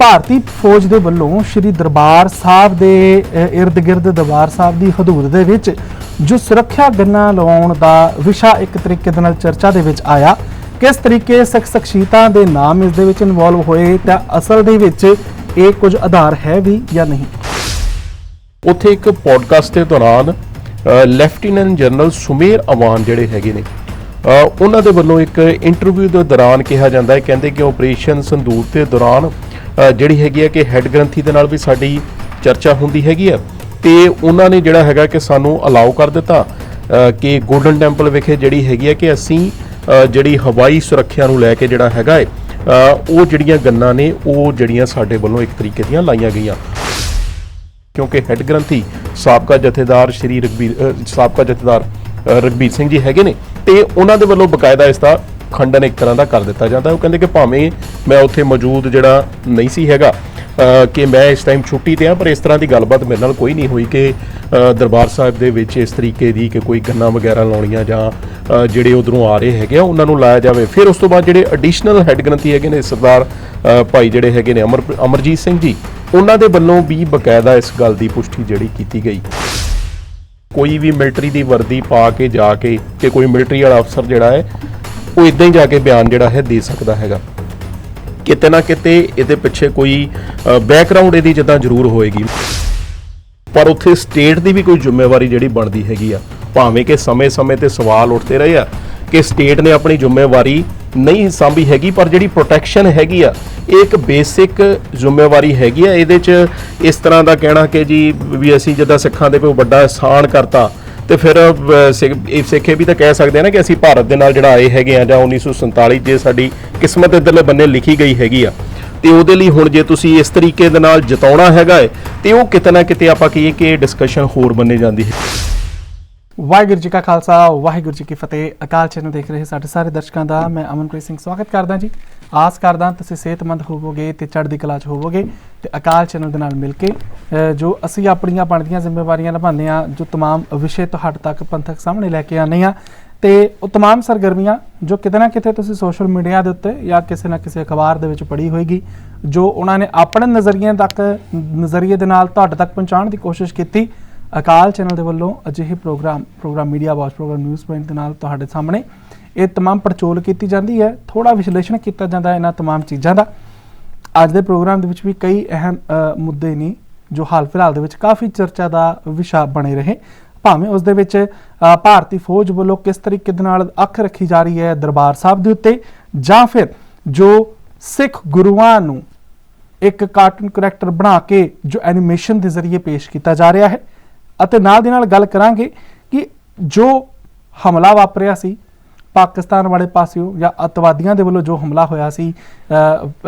ਭਾਰਤੀ ਫੌਜ ਦੇ ਵੱਲੋਂ ਸ੍ਰੀ ਦਰਬਾਰ ਸਾਹਿਬ ਦੇ ird-gird ਦਰਬਾਰ ਸਾਹਿਬ ਦੀ ਹਦੂਦ ਦੇ ਵਿੱਚ ਜੋ ਸੁਰੱਖਿਆ ਗੰਨਾ ਲਵਾਉਣ ਦਾ ਵਿਸ਼ਾ ਇੱਕ ਤਰੀਕੇ ਦੇ ਨਾਲ ਚਰਚਾ ਦੇ ਵਿੱਚ ਆਇਆ, ਕਿਸ ਤਰੀਕੇ ਸਿੱਖ ਸ਼ਖਸੀਅਤਾਂ ਦੇ ਨਾਮ ਇਸ ਦੇ ਵਿੱਚ ਇਨਵੋਲਵ ਹੋਏ, ਤਾਂ ਅਸਲ ਦੇ ਵਿੱਚ ਇਹ ਕੁਝ ਆਧਾਰ ਹੈ ਵੀ ਜਾਂ ਨਹੀਂ? ਉੱਥੇ ਇੱਕ ਪੋਡਕਾਸਟ ਦੇ ਦੌਰਾਨ ਲੈਫਟੀਨੈਂਟ ਜਨਰਲ ਸੁਮੇਰ ਅਵਾਨ ਜਿਹੜੇ ਹੈਗੇ ਨੇ ਉਹਨਾਂ ਦੇ ਵੱਲੋਂ ਇੱਕ ਇੰਟਰਵਿਊ ਦੇ ਦੌਰਾਨ ਕਿਹਾ ਜਾਂਦਾ ਹੈ, ਕਹਿੰਦੇ ਕਿ ਆਪਰੇਸ਼ਨ ਸੰਦੂਰ ਦੇ ਦੌਰਾਨ ਜਿਹੜੀ ਹੈਗੀ ਹੈ ਕਿ ਹੈੱਡ ਗ੍ਰੰਥੀ ਦੇ ਨਾਲ ਵੀ ਸਾਡੀ ਚਰਚਾ ਹੁੰਦੀ ਹੈਗੀ ਆ। ਤੇ ਉਹਨਾਂ ਨੇ ਜਿਹੜਾ ਹੈਗਾ ਕਿ ਸਾਨੂੰ ਅਲਾਉ ਕਰ ਦਿੱਤਾ ਕਿ ਗੋਲਡਨ ਟੈਂਪਲ ਵਿਖੇ ਜਿਹੜੀ ਹੈਗੀ ਹੈ ਕਿ ਅਸੀਂ ਜਿਹੜੀ ਹਵਾਈ ਸੁਰੱਖਿਆ ਨੂੰ ਲੈ ਕੇ ਜਿਹੜਾ ਹੈਗਾ ਹੈ ਉਹ ਜਿਹੜੀਆਂ ਗੰਨਾਂ ਨੇ ਉਹ ਜਿਹੜੀਆਂ ਸਾਡੇ ਵੱਲੋਂ ਇੱਕ ਤਰੀਕੇ ਦੀਆਂ ਲਾਈਆਂ ਗਈਆਂ। ਕਿਉਂਕਿ ਹੈੱਡ ਗ੍ਰੰਥੀ ਸਾਬਕਾ ਜਥੇਦਾਰ ਸ਼੍ਰੀ ਰਗਬੀਰ ਸਾਬਕਾ ਜਥੇਦਾਰ ਅ, ਰਗਬੀਰ ਸਿੰਘ ਜੀ ਹੈਗੇ ਨੇ ਤੇ ਉਹਨਾਂ ਦੇ ਵੱਲੋਂ ਬਕਾਇਦਾ ਇਸ ਦਾ ਖੰਡਨ ਇੱਕ ਤਰ੍ਹਾਂ ਦਾ ਕਰ ਦਿੱਤਾ ਜਾਂਦਾ। ਉਹ ਕਹਿੰਦੇ ਕਿ ਭਾਵੇਂ ਮੈਂ ਉੱਥੇ ਮੌਜੂਦ ਜਿਹੜਾ ਨਹੀਂ ਸੀ ਹੈਗਾ ਕਿ ਮੈਂ ਇਸ ਟਾਈਮ ਛੁੱਟੀ ਤੇ ਆ ਪਰ ਇਸ ਤਰ੍ਹਾਂ ਦੀ ਗੱਲਬਾਤ ਮੇਰੇ ਨਾਲ ਕੋਈ ਨਹੀਂ ਹੋਈ ਕਿ ਦਰਬਾਰ ਸਾਹਿਬ ਦੇ ਵਿੱਚ ਇਸ ਤਰੀਕੇ ਦੀ ਕਿ ਕੋਈ ਗੰਨਾ ਵਗੈਰਾ ਲਾਉਣੀਆਂ ਜਾਂ ਜਿਹੜੇ ਉਧਰੋਂ ਆ ਰਹੇ ਹੈਗੇ ਆ, ਉਹਨਾਂ ਨੂੰ ਲਾਇਆ ਜਾਵੇ। ਫਿਰ ਉਸ ਤੋਂ ਬਾਅਦ ਜਿਹੜੇ ਐਡੀਸ਼ਨਲ ਹੈੱਡ ਗ੍ਰੰਥੀ ਹੈਗੇ ਨੇ, ਸਰਦਾਰ ਭਾਈ ਜਿਹੜੇ ਹੈਗੇ ਨੇ ਅਮਰ, ਅਮਰਜੀਤ ਸਿੰਘ ਜੀ, ਉਹਨਾਂ ਦੇ ਵੱਲੋਂ ਵੀ ਬਕਾਇਦਾ ਇਸ ਗੱਲ ਦੀ ਪੁਸ਼ਟੀ ਜਿਹੜੀ ਕੀਤੀ ਗਈ। ਕੋਈ ਵੀ ਮਿਲਟਰੀ ਦੀ ਵਰਦੀ ਪਾ ਕੇ ਜਾ ਕੇ, ਕਿ ਕੋਈ ਮਿਲਟਰੀ ਵਾਲਾ ਅਫਸਰ ਜਿਹੜਾ ਹੈ ਉਹ ਇਦਾਂ ਹੀ ਜਾ ਕੇ ਬਿਆਨ ਜਿਹੜਾ ਹੈ ਦੇ ਸਕਦਾ ਹੈਗਾ। ਕਿਤੇ ਨਾ ਕਿਤੇ ਇਹਦੇ ਪਿੱਛੇ ਕੋਈ ਬੈਕਗ੍ਰਾਉਂਡ ਇਹਦੀ ਜਿੱਦਾਂ ਜ਼ਰੂਰ ਹੋਏਗੀ। ਪਰ ਉੱਥੇ ਸਟੇਟ ਦੀ ਵੀ ਕੋਈ ਜ਼ਿੰਮੇਵਾਰੀ ਜਿਹੜੀ ਬਣਦੀ ਹੈਗੀ ਆ, ਭਾਵੇਂ ਕਿ ਸਮੇਂ-ਸਮੇਂ ਤੇ ਸਵਾਲ ਉੱਠਦੇ ਰਹੇ ਆ ਕਿ ਸਟੇਟ ਨੇ ਆਪਣੀ ਜ਼ਿੰਮੇਵਾਰੀ ਨਹੀਂ ਸਾਂਭੀ ਹੈਗੀ, ਪਰ ਜਿਹੜੀ ਪ੍ਰੋਟੈਕਸ਼ਨ ਹੈਗੀ ਆ, ਇਹ ਇੱਕ ਬੇਸਿਕ ਜ਼ਿੰਮੇਵਾਰੀ ਹੈਗੀ ਆ। ਇਹਦੇ 'ਚ ਇਸ ਤਰ੍ਹਾਂ ਦਾ ਕਹਿਣਾ ਕਿ ਜੀ ਵੀ ਅਸੀਂ ਜਿੱਦਾਂ ਸਿੱਖਾਂ ਦੇ ਕੋਈ ਵੱਡਾ ਅਹਿਸਾਨ ਕਰਤਾ ਤੇ ਫਿਰ ਅਹ, ਸਿੱਖ ਇਹ ਸਿੱਖੇ ਵੀ ਤਾਂ ਕਹਿ ਸਕਦੇ ਆ ਨਾ ਕਿ ਅਸੀਂ ਭਾਰਤ ਦੇ ਨਾਲ ਜਿਹੜਾ ਆਏ ਹੈਗੇ ਆ ਜਾਂ 1947 ਜੇ ਸਾਡੀ ਕਿਸਮਤ ਇਧਰਲੇ ਬੰਨੇ ਲਿਖੀ ਗਈ ਹੈਗੀ ਆ ਤੇ ਉਹਦੇ ਲਈ ਹੁਣ ਜੇ ਤੁਸੀਂ ਇਸ ਤਰੀਕੇ ਦੇ ਨਾਲ ਜਿਤਾਉਣਾ ਹੈਗਾ ਹੈ ਤੇ ਉਹ ਕਿਤੇ ਨਾ ਕਿਤੇ ਆਪਾਂ ਕਹੀਏ ਕਿ ਡਿਸਕਸ਼ਨ ਹੋਰ ਬੰਨੇ ਜਾਂਦੀ ਹੈ। ਵਾਹਿਗੁਰੂ ਜੀ ਕਾ ਖਾਲਸਾ ਵਾਹਿਗੁਰੂ ਜੀ ਕੀ ਫਤਿਹ। ਅਕਾਲ ਚੈਨਲ ਦੇਖ ਰਹੇ ਸਾਡੇ ਸਾਰੇ ਦਰਸ਼ਕਾਂ ਦਾ ਮੈਂ ਅਮਨਪ੍ਰੀਤ ਸਿੰਘ ਸਵਾਗਤ ਕਰਦਾ ਜੀ। ਆਸ ਕਰਦਾ ਤੁਸੀਂ ਸਿਹਤਮੰਦ ਹੋਵੋਗੇ ਤੇ ਚੜ੍ਹਦੀ ਕਲਾ 'ਚ ਹੋਵੋਗੇ ਤੇ ਅਕਾਲ ਚੈਨਲ ਦੇ ਨਾਲ ਮਿਲ ਕੇ ਅਹ, ਜੋ ਅਸੀਂ ਆਪਣੀਆਂ ਬਣਦੀਆਂ ਜ਼ਿੰਮੇਵਾਰੀਆਂ ਨਿਭਾਉਂਦੇ ਆ ਜੋ तमाम ਵਿਸ਼ੇ ਤੁਹਾਡੇ ਤੱਕ ਪੰਥਕ ਸਾਹਮਣੇ ਲੈ ਕੇ ਆਉਂਦੇ ਆ ਤੇ ਉਹ तमाम ਸਰਗਰਮੀਆਂ ਜੋ ਕਿਤੇ ਨਾ ਕਿਤੇ ਤੁਸੀਂ ਸੋਸ਼ਲ ਮੀਡੀਆ ਦੇ ਉੱਤੇ ਜਾਂ ਕਿਸੇ ਨਾ ਕਿਸੇ ਅਖਬਾਰ ਦੇ ਵਿੱਚ ਪੜ੍ਹੀ ਹੋਏਗੀ ਜੋ ਉਹਨਾਂ ਨੇ ਆਪਣੇ ਨਜ਼ਰੀਏ ਤੱਕ ਨਜ਼ਰੀਏ ਦੇ ਨਾਲ ਤੁਹਾਡੇ ਤੱਕ ਪਹੁੰਚਾਉਣ ਦੀ ਕੋਸ਼ਿਸ਼ ਕੀਤੀ ਅਕਾਲ ਚੈਨਲ ਦੇ ਵੱਲੋਂ ਅਜਿਹੇ program program media watch program news point ਦੇ ਨਾਲ ਤੁਹਾਡੇ ਸਾਹਮਣੇ ਇਹ तमाम ਪੜਚੋਲ ਕੀਤੀ ਜਾਂਦੀ ਹੈ ਥੋੜਾ ਵਿਸ਼ਲੇਸ਼ਣ ਕੀਤਾ ਜਾਂਦਾ ਹੈ ਇਹਨਾਂ तमाम ਚੀਜ਼ਾਂ ਦਾ ਅੱਜ ਦੇ ਪ੍ਰੋਗਰਾਮ ਦੇ ਵਿੱਚ ਵੀ ਕਈ ਅਹਿਮ ਅ, ਮੁੱਦੇ ਨੇ ਜੋ ਹਾਲ ਫਿਲਹਾਲ ਦੇ ਵਿੱਚ ਕਾਫੀ ਚਰਚਾ ਦਾ ਵਿਸ਼ਾ ਬਣੇ ਰਹੇ ਭਾਵੇਂ ਉਸ ਦੇ ਵਿੱਚ ਅ, ਭਾਰਤੀ ਫੌਜ ਵੱਲੋਂ ਕਿਸ ਤਰੀਕੇ ਦੇ ਨਾਲ ਅੱਖ ਰੱਖੀ ਜਾ ਰਹੀ ਹੈ ਦਰਬਾਰ ਸਾਹਿਬ ਦੇ ਉੱਤੇ ਜਾਂ ਫਿਰ ਜੋ ਸਿੱਖ ਗੁਰੂਆਂ ਨੂੰ ਇੱਕ ਕਾਰਟੂਨ ਕਰੈਕਟਰ ਬਣਾ ਕੇ ਜੋ ਐਨੀਮੇਸ਼ਨ ਦੇ ਜ਼ਰੀਏ ਪੇਸ਼ ਕੀਤਾ ਜਾ ਰਿਹਾ ਹੈ ਅਤੇ ਨਾਲ ਦੀ ਨਾਲ ਗੱਲ ਕਰਾਂਗੇ ਕਿ ਜੋ ਹਮਲਾ ਵਾਪਰਿਆ ਸੀ ਪਾਕਿਸਤਾਨ ਵਾਲੇ ਪਾਸਿਓ ਜਾਂ ਅਤਵਾਦੀਆਂ ਦੇ ਵੱਲੋਂ ਜੋ ਹਮਲਾ ਹੋਇਆ ਸੀ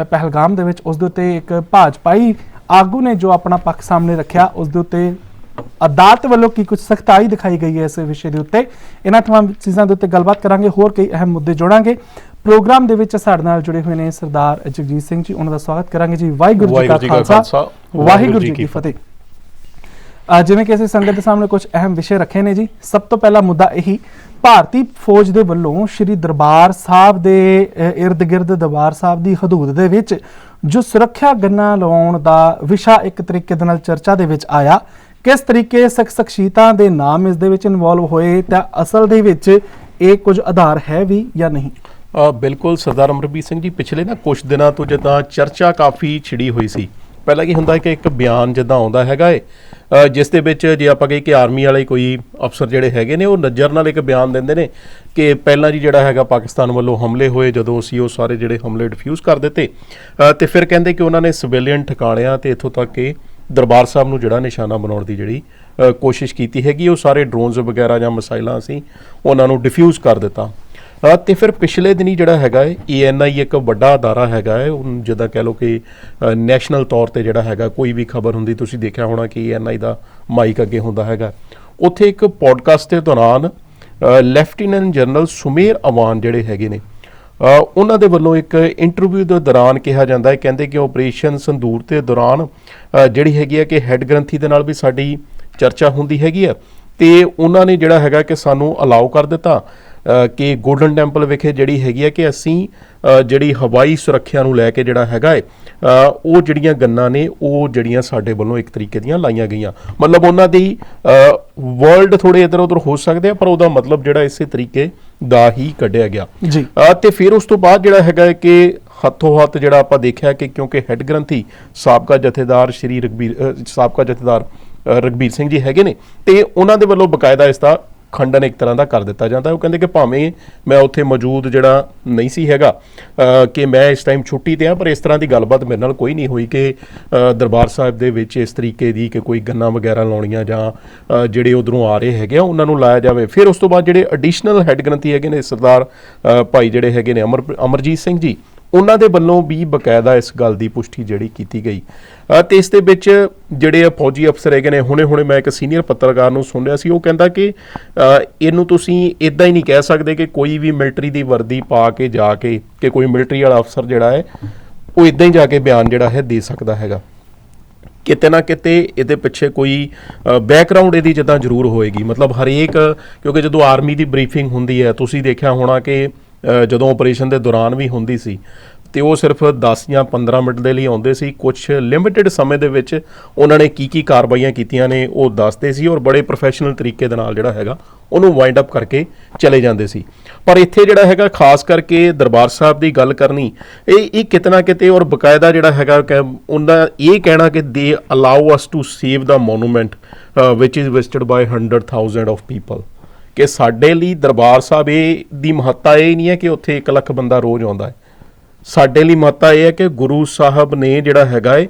ਪਹਿਲਗਾਮ ਦੇ ਵਿੱਚ ਉਸ ਦੇ ਉੱਤੇ ਇੱਕ ਭਾਜਪਾਈ ਆਗੂ ਨੇ ਜੋ ਆਪਣਾ ਪੱਖ ਸਾਹਮਣੇ ਰੱਖਿਆ ਉਸ ਦੇ ਉੱਤੇ ਅਦਾਲਤ ਵੱਲੋਂ ਕੀ ਕੁਝ ਸਖਤਾਈ ਦਿਖਾਈ ਗਈ ਹੈ ਇਸ ਵਿਸ਼ੇ ਦੇ ਉੱਤੇ? ਇਹਨਾਂ ਤਮਾਮ ਚੀਜ਼ਾਂ ਦੇ ਉੱਤੇ ਗੱਲਬਾਤ ਕਰਾਂਗੇ ਹੋਰ ਕਈ ਅਹਿਮ ਮੁੱਦੇ ਜੋੜਾਂਗੇ। ਪ੍ਰੋਗਰਾਮ ਦੇ ਵਿੱਚ ਸਾਡੇ ਨਾਲ ਜੁੜੇ ਹੋਏ ਨੇ ਸਰਦਾਰ ਜਗਜੀਤ ਸਿੰਘ ਜੀ ਉਹਨਾਂ ਦਾ ਸਵਾਗਤ ਕਰਾਂਗੇ ਜੀ। ਵਾਹਿਗੁਰੂ ਜੀ ਕਾ ਖਾਲਸਾ। ਵਾਹਿਗੁਰੂ ਜੀ ਕੀ ਫਤਿਹ। ਅੱਜ ਜਿਵੇਂ ਕਿ ਅਸੀਂ ਸੰਗਤ ਦੇ ਸਾਹਮਣੇ ਕੁਝ ਅਹਿਮ ਵਿਸ਼ੇ ਰੱਖੇ ਨੇ ਜੀ ਸਭ ਤੋਂ ਪਹਿਲਾ ਮੁੱਦਾ ਇਹੀ ਭਾਰਤੀ ਫੌਜ ਦੇ ਵੱਲੋਂ ਸ੍ਰੀ ਦਰਬਾਰ ਸਾਹਿਬ ਦੇ ird-gird ਦਰਬਾਰ ਸਾਹਿਬ ਦੀ ਹਦੂਦ ਦੇ ਵਿੱਚ ਜੋ ਸੁਰੱਖਿਆ ਗੰਨਾ ਲਵਾਉਣ ਦਾ ਵਿਸ਼ਾ ਇੱਕ ਤਰੀਕੇ ਦੇ ਨਾਲ ਚਰਚਾ ਦੇ ਵਿੱਚ ਆਇਆ, ਕਿਸ ਤਰੀਕੇ ਸਿੱਖ ਸ਼ਖਸੀਅਤਾਂ ਦੇ ਨਾਮ ਇਸ ਦੇ ਵਿੱਚ ਇਨਵੋਲਵ ਹੋਏ, ਤਾਂ ਅਸਲ ਦੇ ਵਿੱਚ ਇਹ ਕੁਝ ਆਧਾਰ ਹੈ ਵੀ ਜਾਂ ਨਹੀਂ? ਬਿਲਕੁਲ, ਸਰਦਾਰ ਅਮਰਬੀਰ ਸਿੰਘ ਜੀ, ਪਿਛਲੇ ਨਾ ਕੁਝ ਦਿਨਾਂ ਤੋਂ ਜਿੱਦਾਂ ਚਰਚਾ ਕਾਫੀ ਛਿੜੀ ਹੋਈ ਸੀ। ਪਹਿਲਾਂ ਕੀ ਹੁੰਦਾ ਹੈ ਕਿ ਇੱਕ ਬਿਆਨ ਜਿੱਦਾਂ ਆਉਂਦਾ ਹੈਗਾ ਏ ਅ, ਜਿਸ ਦੇ ਵਿੱਚ ਜੇ ਆਪਾਂ ਕਹੀਏ ਕਿ ਆਰਮੀ ਵਾਲੇ ਕੋਈ ਅਫਸਰ ਜਿਹੜੇ ਹੈਗੇ ਨੇ ਉਹ ਨਜ਼ਰ ਨਾਲ ਇੱਕ ਬਿਆਨ ਦਿੰਦੇ ਨੇ ਕਿ ਪਹਿਲਾਂ ਜੀ ਜਿਹੜਾ ਹੈਗਾ ਪਾਕਿਸਤਾਨ ਵੱਲੋਂ ਹਮਲੇ ਹੋਏ ਜਦੋਂ ਅਸੀਂ ਉਹ ਸਾਰੇ ਜਿਹੜੇ ਹਮਲੇ ਡਿਫਿਊਜ਼ ਕਰ ਦਿੱਤੇ ਅ, ਤੇ ਫਿਰ ਕਹਿੰਦੇ ਕਿ ਉਹਨਾਂ ਨੇ ਸਿਵਿਲੀਅਨ ਠਿਕਾਣਿਆਂ ਤੇ ਇੱਥੋਂ ਤੱਕ ਕਿ ਦਰਬਾਰ ਸਾਹਿਬ ਨੂੰ ਜਿਹੜਾ ਨਿਸ਼ਾਨਾ ਬਣਾਉਣ ਦੀ ਜਿਹੜੀ ਅ, ਕੋਸ਼ਿਸ਼ ਕੀਤੀ ਹੈਗੀ ਉਹ ਸਾਰੇ ਡਰੋਨਸ ਵਗੈਰਾ ਜਾਂ ਮਿਸਾਈਲਾਂ ਅਸੀਂ ਉਹਨਾਂ ਨੂੰ ਡਿਫਿਊਜ਼ ਕਰ ਦਿੱਤਾ। ਤੇ ਫਿਰ ਪਿਛਲੇ ਦਿਨੀ ਜਿਹੜਾ ਹੈਗਾ ਹੈ ਏਐਨਆਈ ਇੱਕ ਵੱਡਾ ਅਦਾਰਾ ਹੈਗਾ ਹੈ ਉਹ ਜਿੱਦਾਂ ਕਹਿ ਲਓ ਕਿ ਨੈਸ਼ਨਲ ਤੌਰ ਤੇ ਜਿਹੜਾ ਹੈਗਾ, ਕੋਈ ਵੀ ਖਬਰ ਹੁੰਦੀ, ਤੁਸੀਂ ਦੇਖਿਆ ਹੋਣਾ ਕਿ ਏਐਨਆਈ ਦਾ ਮਾਈਕ ਅੱਗੇ ਹੁੰਦਾ ਹੈਗਾ। ਉੱਥੇ ਇੱਕ ਪੋਡਕਾਸਟ ਦੇ ਦੌਰਾਨ ਲੈਫਟੀਨੈਂਟ ਜਨਰਲ ਸੁਮੇਰ ਅਵਾਨ ਜਿਹੜੇ ਹੈਗੇ ਨੇ ਉਹਨਾਂ ਦੇ ਵੱਲੋਂ ਇੱਕ ਇੰਟਰਵਿਊ ਦੇ ਦੌਰਾਨ ਕਿਹਾ ਜਾਂਦਾ ਹੈ ਕਹਿੰਦੇ ਕਿ ਆਪਰੇਸ਼ਨ ਸੰਦੂਰ ਦੇ ਦੌਰਾਨ ਜਿਹੜੀ ਹੈਗੀ ਹੈ ਕਿ ਹੈੱਡ ਗ੍ਰੰਥੀ ਦੇ ਨਾਲ ਵੀ ਸਾਡੀ ਚਰਚਾ ਹੁੰਦੀ ਹੈਗੀ ਆ ਤੇ ਉਹਨਾਂ ਨੇ ਜਿਹੜਾ ਹੈਗਾ ਕਿ ਸਾਨੂੰ ਅਲਾਉ ਕਰ ਦਿੱਤਾ। ਕਿ ਗੋਲਡਨ ਟੈਂਪਲ ਵਿਖੇ ਜਿਹੜੀ ਹੈਗੀ ਹੈ ਕਿ ਅਸੀਂ ਜਿਹੜੀ ਹਵਾਈ ਸੁਰੱਖਿਆ ਨੂੰ ਲੈ ਕੇ ਜਿਹੜਾ ਹੈਗਾ ਹੈ ਉਹ ਜਿਹੜੀਆਂ ਗੰਨਾਂ ਨੇ ਉਹ ਜਿਹੜੀਆਂ ਸਾਡੇ ਵੱਲੋਂ ਇੱਕ ਤਰੀਕੇ ਦੀਆਂ ਲਾਈਆਂ ਗਈਆਂ। ਮਤਲਬ ਉਹਨਾਂ ਦੀ ਵਰਲਡ ਥੋੜੇ ਇਧਰ ਉਧਰ ਹੋ ਸਕਦੇ ਆ ਪਰ ਉਹਦਾ ਮਤਲਬ ਜਿਹੜਾ ਇਸੇ ਤਰੀਕੇ ਦਾ ਹੀ ਕੱਢਿਆ ਗਿਆ। ਜੀ। ਤੇ ਫਿਰ ਉਸ ਤੋਂ ਬਾਅਦ ਜਿਹੜਾ ਹੈਗਾ ਹੈ ਕਿ ਹੱਥੋਂ ਹੱਥ ਜਿਹੜਾ ਆਪਾਂ ਦੇਖਿਆ ਕਿ ਕਿਉਂਕਿ ਹੈੱਡ ਗ੍ਰੰਥੀ ਸਾਬਕਾ ਜਥੇਦਾਰ ਸ਼੍ਰੀ ਰਗਬੀਰ ਸਾਬਕਾ ਜਥੇਦਾਰ ਅ, ਰਘਬੀਰ ਸਿੰਘ ਜੀ ਹੈਗੇ ਨੇ ਤੇ ਉਹਨਾਂ ਦੇ ਵੱਲੋਂ ਬਕਾਇਦਾ ਇਸ ਦਾ ਖੰਡਨ ਇੱਕ ਤਰ੍ਹਾਂ ਦਾ ਕਰ ਦਿੱਤਾ ਜਾਂਦਾ ਉਹ ਕਹਿੰਦੇ ਕਿ ਭਾਵੇਂ ਮੈਂ ਉੱਥੇ ਮੌਜੂਦ ਜਿਹੜਾ ਨਹੀਂ ਸੀ ਹੈਗਾ ਕਿ ਮੈਂ ਇਸ ਟਾਈਮ ਛੁੱਟੀ ਤੇ ਆ ਪਰ ਇਸ ਤਰ੍ਹਾਂ ਦੀ ਗੱਲਬਾਤ ਮੇਰੇ ਨਾਲ ਕੋਈ ਨਹੀਂ ਹੋਈ ਕਿ ਦਰਬਾਰ ਸਾਹਿਬ ਦੇ ਵਿੱਚ ਇਸ ਤਰੀਕੇ ਦੀ ਕਿ ਕੋਈ ਗੰਨਾ ਵਗੈਰਾ ਲਾਉਣੀਆਂ ਜਾਂ ਜਿਹੜੇ ਉਧਰੋਂ ਆ ਰਹੇ ਹੈਗੇ ਆ, ਉਹਨਾਂ ਨੂੰ ਲਾਇਆ ਜਾਵੇ। ਫਿਰ ਉਸ ਤੋਂ ਬਾਅਦ ਜਿਹੜੇ ਐਡੀਸ਼ਨਲ ਹੈੱਡ ਗ੍ਰੰਥੀ ਹੈਗੇ ਨੇ, ਸਰਦਾਰ ਭਾਈ ਜਿਹੜੇ ਹੈਗੇ ਨੇ, ਅਮਰ, ਅਮਰਜੀਤ ਸਿੰਘ ਜੀ ਉਹਨਾਂ ਦੇ ਵੱਲੋਂ ਵੀ ਬਕਾਇਦਾ ਇਸ ਗੱਲ ਦੀ ਪੁਸ਼ਟੀ ਜਿਹੜੀ ਕੀਤੀ ਗਈ। ਅ, ਤੇ ਇਸ ਦੇ ਵਿੱਚ ਜਿਹੜੇ ਫੌਜੀ ਅਫਸਰ ਹੈਗੇ ਨੇ ਹੁਣੇ-ਹੁਣੇ ਮੈਂ ਇੱਕ ਸੀਨੀਅਰ ਪੱਤਰਕਾਰ ਨੂੰ ਸੁਣ ਰਿਹਾ ਸੀ ਉਹ ਕਹਿੰਦਾ ਕਿ ਇਹਨੂੰ ਤੁਸੀਂ ਇਦਾਂ ਹੀ ਨਹੀਂ ਕਹਿ ਸਕਦੇ ਕਿ ਕੋਈ ਵੀ ਮਿਲਟਰੀ ਦੀ ਵਰਦੀ ਪਾ ਕੇ ਜਾ ਕੇ ਕਿ ਕੋਈ ਮਿਲਟਰੀ ਵਾਲਾ ਅਫਸਰ ਜਿਹੜਾ ਹੈ ਉਹ ਇਦਾਂ ਹੀ ਜਾ ਕੇ ਬਿਆਨ ਜਿਹੜਾ ਹੈ ਦੇ ਸਕਦਾ ਹੈਗਾ। ਕਿਤੇ ਨਾ ਕਿਤੇ ਇਹਦੇ ਪਿੱਛੇ ਕੋਈ ਬੈਕਗ੍ਰਾਉਂਡ ਇਹਦੀ ਜਿੱਦਾਂ ਜ਼ਰੂਰ ਹੋਏਗੀ। ਮਤਲਬ ਹਰੇਕ ਕਿਉਂਕਿ ਜਦੋਂ ਆਰਮੀ ਦੀ ਬਰੀਫਿੰਗ ਹੁੰਦੀ ਹੈ ਤੁਸੀਂ ਦੇਖਿਆ ਹੋਣਾ ਕਿ ਜਦੋਂ ਆਪਰੇਸ਼ਨ ਦੇ ਦੌਰਾਨ ਵੀ ਹੁੰਦੀ ਸੀ, ਤੇ ਉਹ ਸਿਰਫ 10 ਜਾਂ 15 ਮਿੰਟ ਦੇ ਲਈ ਆਉਂਦੇ ਸੀ। ਕੁਝ ਲਿਮਿਟਿਡ ਸਮੇਂ ਦੇ ਵਿੱਚ ਉਹਨਾਂ ਨੇ ਕੀ ਕੀ ਕਾਰਵਾਈਆਂ ਕੀਤੀਆਂ ਨੇ, ਉਹ ਦੱਸਦੇ ਸੀ ਔਰ ਬੜੇ ਪ੍ਰੋਫੈਸ਼ਨਲ ਤਰੀਕੇ ਦੇ ਨਾਲ ਜਿਹੜਾ ਹੈਗਾ, ਉਹਨੂੰ ਵਾਈਂਡ ਅਪ ਕਰਕੇ ਚਲੇ ਜਾਂਦੇ ਸੀ। ਪਰ ਇੱਥੇ ਜਿਹੜਾ ਹੈਗਾ, ਖਾਸ ਕਰਕੇ ਦਰਬਾਰ ਸਾਹਿਬ ਦੀ ਗੱਲ ਕਰਨੀ, ਇਹ ਇਹ ਕਿਤਨਾ ਕਿਤੇ ਔਰ ਬਕਾਇਦਾ ਜਿਹੜਾ ਹੈਗਾ ਕਿ ਉਹਨਾਂ ਇਹ ਕਹਿਣਾ ਕਿ they allow us to save the monument which is visited by 100000 of people ਕਿ ਸਾਡੇ ਲਈ ਦਰਬਾਰ ਸਾਹਿਬ ਇਹ ਦੀ ਮਹੱਤਤਾ ਇਹ ਨਹੀਂ ਹੈ ਕਿ ਉੱਥੇ 1 ਲੱਖ ਬੰਦਾ ਰੋਜ਼ ਆਉਂਦਾ ਹੈ। ਸਾਡੇ ਲਈ ਮਹੱਤਤਾ ਇਹ ਹੈ ਕਿ ਗੁਰੂ ਸਾਹਿਬ ਨੇ ਜਿਹੜਾ ਹੈਗਾ ਏ,